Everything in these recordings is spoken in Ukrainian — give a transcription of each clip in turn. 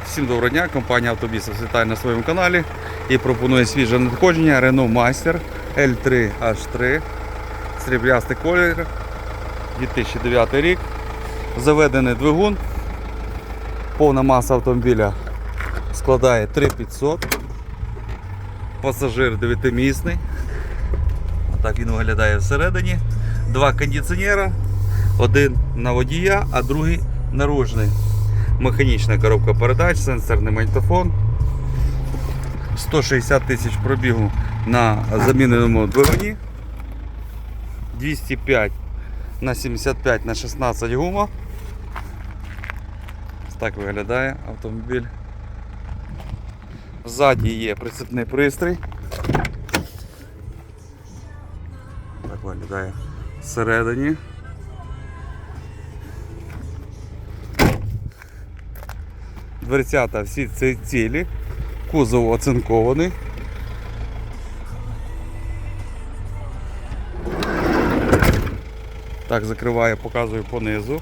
Всім доброго дня, компанія Автобісов вітає на своєму каналі і пропонує свіже надходження Renault Master L3H3 сріблястий колір 2009 рік. Заведений двигун. Повна маса автомобіля складає 3500. Пасажир 9-місний. Так він виглядає всередині. Два кондиціонера. Один на водія, а другий наружний. Механічна коробка передач, сенсорний магнітофон. 160 тисяч пробігу на заміненому двигуні. 205 на 75 на 16 гума. Так виглядає автомобіль. Ззаді є прицепний пристрій. Так виглядає всередині. Дверцята всі ці цілі, кузов оцинкований. Так, закриваю, показую понизу.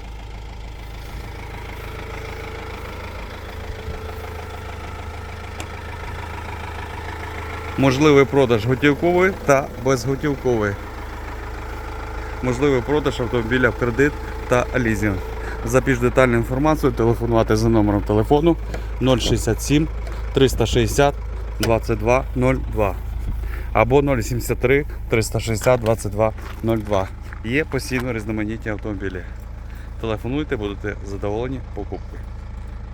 Можливий продаж готівковий та безготівковий. Можливий продаж автомобіля в кредит та лізинг. За більш детальну інформацію телефонувати за номером телефону 067 360 2202 або 073 360 2202. Є постійно різноманітні автомобілі. Телефонуйте, будете задоволені покупкою.